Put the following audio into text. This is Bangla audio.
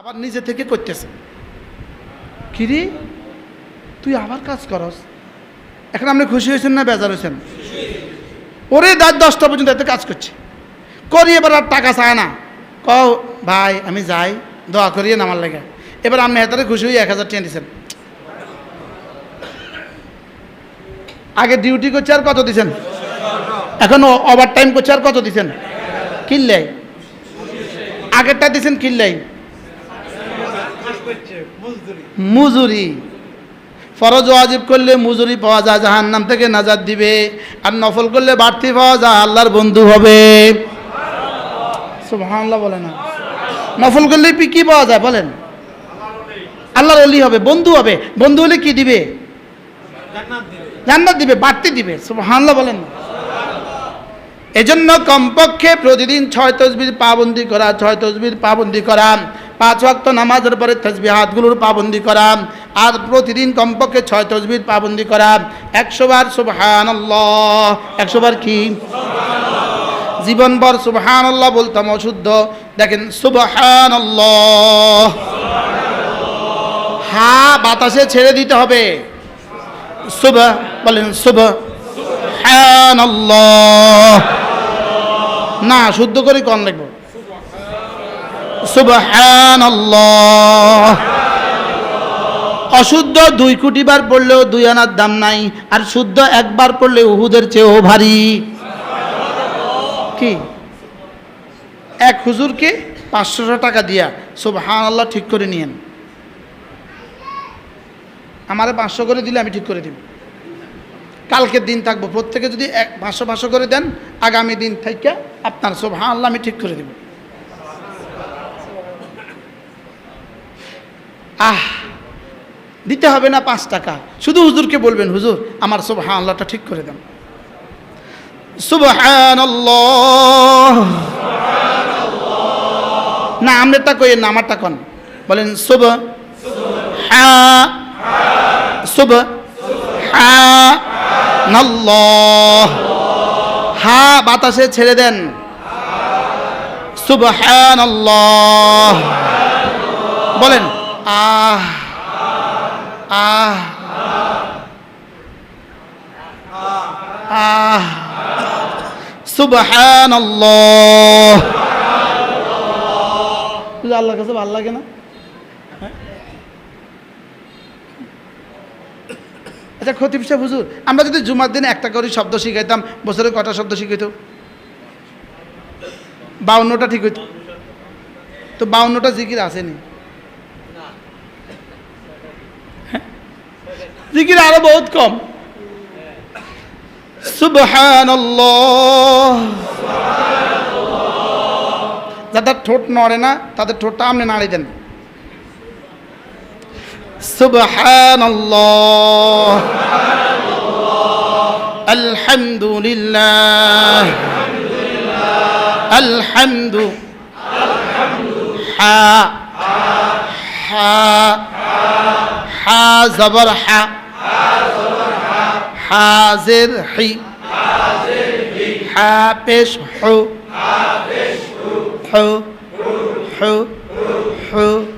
আবার নিজে থেকে করতেছে। কিরে? তুই আবার কাজ করস? এখন আপনি খুশি হয়েছেন না বেজার হয়েছেন? ওরে রাত দশটা পর্যন্ত এত কাজ করছে। করি এবার আর টাকা চায় না। কও, ভাই, আমি যাই। দোয়া করিয়ে নামার লেগে। এবার আপনি এতারে খুশি হয়ে এক হাজার টিয়া দিচ্ছেন আগে ডিউটি করছে আর কত দিছেন? এখন ওভার টাইম করছে আর কত দিছেন? কিনলাই আগেরটা দিছেন কিনলাই মুজুরি। ফরজ ওয়াজিব করলে মুজুরি পাওয়া যায় জাহান নাম থেকে নাজাদ দিবে। আর নফল করলে বাড়তি পাওয়া যায় আল্লাহর বন্ধু হবে। সুবহানাল্লাহ বলে না। নফল করলে কি পাওয়া যায় বলেন? আল্লাহর অলি হবে বন্ধু হবে। বন্ধু হলে কি দিবে। জান্নাত দিবে বাড়তি দিবে। সুবহানাল্লাহ বলেন না। এজন্য কমপক্ষে প্রতিদিন ছয় তসবির পাবন্দি করা ছয় তসবির পাবন্দি করা। পাঁচ ওয়াক্ত নামাজের পরে তসবি হাতগুলোর পাবন্দি করা আর প্রতিদিন কমপক্ষে ছয় তসবির পাবন্দি করা। একশো বার সুবহান একশো বার কি? জীবনভর সুবহান আল্লাহ বলতাম অশুদ্ধ। দেখেন সুবহান হা বাতাসে ছেড়ে দিতে হবে। শুভ বলেন শুভ। না শুদ্ধ করে কন লিখব। সুবহানাল্লাহ। অশুদ্ধ দুই কোটি বার পড়লেও দুই আনার দাম নাই, আর শুদ্ধ একবার পড়লে উহুদের চেয়েও ভারী। কি? এক হুজুরকে পাঁচশো টাকা দিয়া সুবহান আল্লাহ ঠিক করে নিয়েন। আমারে পাঁচশো করে দিলে আমি ঠিক করে দিব। কালকের দিন থাকব, প্রত্যেকে যদি এক পাঁচশো পাঁচশো করে দেন, আগামী দিন থেকে আপনার সব হ্যাঁ আল্লাহ আমি ঠিক করে দেব। আহ, দিতে হবে না পাঁচ টাকা। শুধু হুজুরকে বলবেন, হুজুর, আমার সব হ্যাঁ আল্লাহটা ঠিক করে দেন। সুবহানাল্লাহ। না, আমনেরটা কইেন না, আমারটা কন? বলেন শুভ হ্যাঁ শুভ হ্যাঁ হা, বাতাসে ছেড়ে দেন। শুভ সুবহানাল্লাহ। বলেন আহ আহ আহ সুবহানাল্লাহ আল্লাহর কাছে ভালো লাগে না? আচ্ছা খতিব সাহেব, হুজুর, আমরা যদি জুমার দিনে একটা করে শব্দ শিখাইতাম, বছরে কটা শব্দ শিখাইতো? বাউন্নটা ঠিক হইতো। তো বাউন্নটা জিকির আসেনি। জিকির আরও বহুত কম। সুবহানাল্লাহ। যাদের ঠোঁট নড়ে না, তাদের ঠোঁটটা আপনি নাড়ে দেন। সুবহানাল্লাহ। আলহামদুলিল্লাহ। আলহামদু হা হা হা জবর হা হাজির হি। হাফেজ হু। হু। হু। হু।